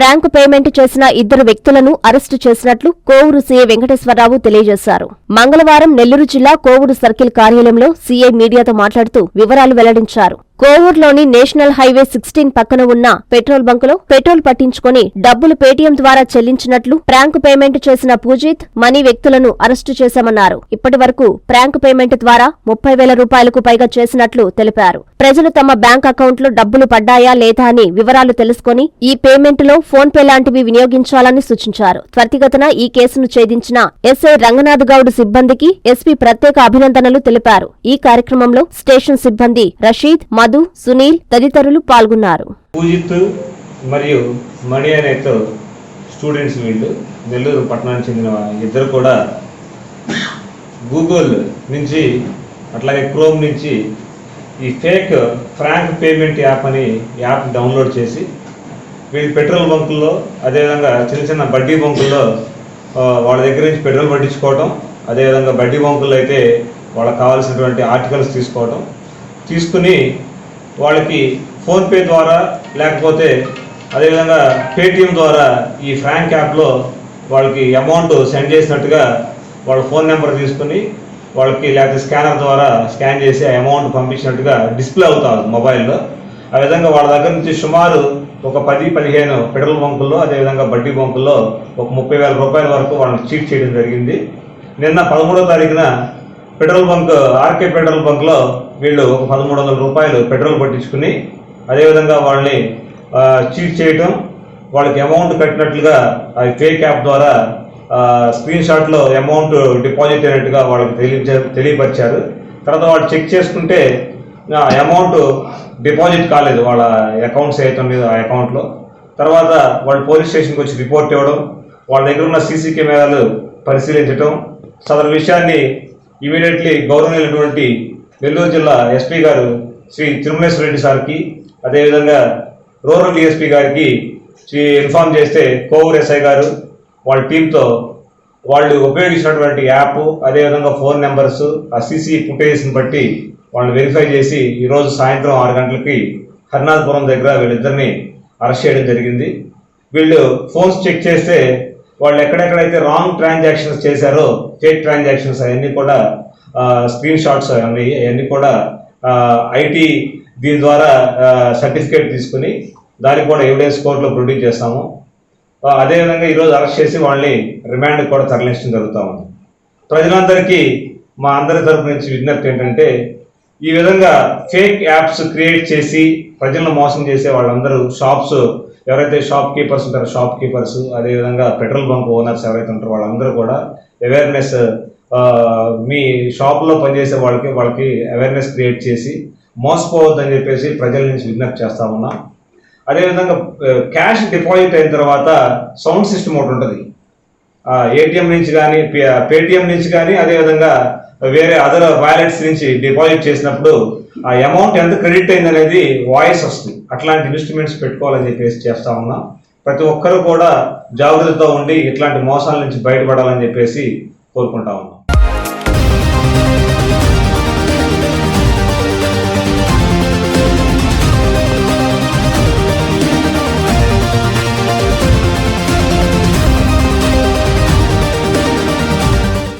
Prank payment చేసిన ఇద్దరు వ్యక్తులను అరెస్టు చేసినట్లు కోవూరు సీఐ వెంకటేశ్వరరావు తెలియజేశారు. మంగళవారం నెల్లూరు జిల్లా కోవూరు సర్కిల్ కార్యాలయంలో సీఐ మీడియాతో మాట్లాడుతూ వివరాలు వెల్లడించారు. కోవూరులోని నేషనల్ హైవే సిక్స్టీన్ పక్కన ఉన్న పెట్రోల్ బంకులో పెట్రోల్ పట్టించుకొని డబ్బులు పేటీఎం ద్వారా చెల్లించినట్లు ప్రాంక్ పేమెంట్ చేసిన పూజిత్ మనీ వ్యక్తులను అరెస్టు చేశామన్నారు. ఇప్పటి వరకు ప్రాంక్ పేమెంట్ ద్వారా ముప్పై వేల రూపాయలకు పైగా చేసినట్లు తెలిపారు. ప్రజలు తమ బ్యాంక్ అకౌంట్లో డబ్బులు పడ్డాయా లేదా అని వివరాలు తెలుసుకొని ఈ పేమెంట్లో ఫోన్ పే లాంటివి వినియోగించాలని సూచించారు. త్వరితగతన ఈ కేసును ఛేదించిన ఎస్ఐ రంగనాథ్ గౌడ్ సిబ్బందికి ఎస్పీ ప్రత్యేక అభినందనలు తెలిపారు. ఈ కార్యక్రమంలో స్టేషన్ సిబ్బంది రషీద్ మధు సునీల్ తదితరులు పాల్గొన్నారు. పూజిత్ మరియు మణి అనే స్టూడెంట్స్ వీళ్ళు నెల్లూరు పట్టణానికి చెందిన ఇద్దరు కూడా గూగుల్ నుంచి అట్లాగే క్రోమ్ నుంచి ఈ ఫేక్ ఫ్రాంక్ పేమెంట్ యాప్ అని యాప్ డౌన్లోడ్ చేసి వీళ్ళు పెట్రోల్ బంకుల్లో అదేవిధంగా చిన్న చిన్న బడ్డీ బంకుల్లో వాళ్ళ దగ్గర నుంచి పెట్రోల్ పట్టించుకోవడం అదేవిధంగా బడ్డీ బంకుల్లో అయితే వాళ్ళకి కావాల్సినటువంటి ఆర్టికల్స్ తీసుకోవడం తీసుకుని వాళ్ళకి ఫోన్పే ద్వారా లేకపోతే అదేవిధంగా పేటిఎం ద్వారా ఈ ఫ్రాంక్ యాప్లో వాళ్ళకి అమౌంట్ సెండ్ చేసినట్టుగా వాళ్ళ ఫోన్ నెంబర్ తీసుకుని వాళ్ళకి లేకపోతే స్కానర్ ద్వారా స్కాన్ చేసి ఆ అమౌంట్ పంపించినట్టుగా డిస్ప్లే అవుతుంది మొబైల్లో ఆ విధంగా వాళ్ళ దగ్గర నుంచి సుమారు ఒక పది పదిహేను పెట్రోల్ బంకుల్లో అదేవిధంగా బడ్డీ బంకుల్లో ఒక ముప్పై వేల రూపాయల వరకు వాళ్ళని చీట్ చేయడం జరిగింది. నిన్న పదమూడో తారీఖున పెట్రోల్ బంక్ ఆర్కే పెట్రోల్ బంక్లో వీళ్ళు ఒక పదమూడు వందల రూపాయలు పెట్రోల్ పట్టించుకుని అదేవిధంగా వాళ్ళని చీట్ చేయటం వాళ్ళకి అమౌంట్ కట్టినట్లుగా ఆ ఫేక్ యాప్ ద్వారా స్క్రీన్ షాట్లో అమౌంట్ డిపాజిట్ అయినట్టుగా వాళ్ళకి తెలియ తెలియపరిచారు. తర్వాత వాళ్ళు చెక్ చేసుకుంటే అమౌంట్ డిపాజిట్ కాలేదు వాళ్ళ అకౌంట్స్ ఏదైతే ఉండేదో ఆ అకౌంట్లో. తర్వాత వాళ్ళు పోలీస్ స్టేషన్కి వచ్చి రిపోర్ట్ ఇవ్వడం వాళ్ళ దగ్గర ఉన్న సీసీ కెమెరాలు పరిశీలించడం సదరు విషయాన్ని ఇమీడియట్లీ గౌరవనీయులైనటువంటి నెల్లూరు జిల్లా ఎస్పీ గారు శ్రీ తిరుమలేశ్వర రెడ్డి సార్కి అదేవిధంగా రూరల్ డిఎస్పీ గారికి శ్రీ ఇన్ఫార్మ్ చేస్తే కోవూర్ ఎస్ఐ గారు వాళ్ళ టీంతో వాళ్ళు ఉపయోగించినటువంటి యాప్ అదేవిధంగా ఫోన్ నెంబర్స్ ఆ సీసీ ఫుటేజ్ని బట్టి వాళ్ళని వెరిఫై చేసి ఈరోజు సాయంత్రం ఆరు గంటలకి హరినాథపురం దగ్గర వీళ్ళిద్దరిని అరెస్ట్ చేయడం జరిగింది. వీళ్ళు ఫోన్స్ చెక్ చేస్తే వాళ్ళు ఎక్కడెక్కడైతే రాంగ్ ట్రాన్సాక్షన్స్ చేశారో ఫేక్ ట్రాన్సాక్షన్స్ అవన్నీ కూడా స్క్రీన్ షాట్స్ అవన్నీ అవన్నీ కూడా ఐటీ దీని ద్వారా సర్టిఫికేట్ తీసుకుని దానికి కూడా ఎవిడెన్స్ కోర్టులో ప్రొడ్యూస్ చేస్తాము. అదేవిధంగా ఈరోజు అరెస్ట్ చేసి వాళ్ళని రిమాండ్ కూడా తరలించడం జరుగుతూ ఉంది. ప్రజలందరికీ మా అందరి తరపు నుంచి విజ్ఞప్తి ఏంటంటే ఈ విధంగా ఫేక్ యాప్స్ క్రియేట్ చేసి ప్రజలను మోసం చేసే వాళ్ళందరూ షాప్స్ ఎవరైతే షాప్ కీపర్స్ ఉంటారో షాప్ కీపర్స్ అదేవిధంగా పెట్రోల్ బంక్ ఓనర్స్ ఎవరైతే ఉంటారో వాళ్ళందరూ కూడా అవేర్నెస్ మీ షాప్లో పనిచేసే వాళ్ళకి వాళ్ళకి అవేర్నెస్ క్రియేట్ చేసి మోసపోవద్దని చెప్పేసి ప్రజల నుంచి విజ్ఞప్తి చేస్తా ఉన్నాం. అదేవిధంగా క్యాష్ డిపాజిట్ అయిన తర్వాత సౌండ్ సిస్టమ్ ఒకటి ఉంటుంది. ఏటీఎం నుంచి కానీ పేటిఎం నుంచి కానీ అదేవిధంగా వేరే అదర్ వ్యాలెట్స్ నుంచి డిపాజిట్ చేసినప్పుడు ఆ అమౌంట్ ఎంత క్రెడిట్ అయింది అనేది వాయిస్ వస్తుంది. అట్లాంటి ఇన్స్ట్రుమెంట్స్ పెట్టుకోవాలని చెప్పేసి చేస్తా ఉన్నాం. ప్రతి ఒక్కరూ కూడా జాగ్రత్తతో ఉండి ఇట్లాంటి మోసాల నుంచి బయటపడాలని చెప్పేసి కోరుకుంటా ఉన్నాం.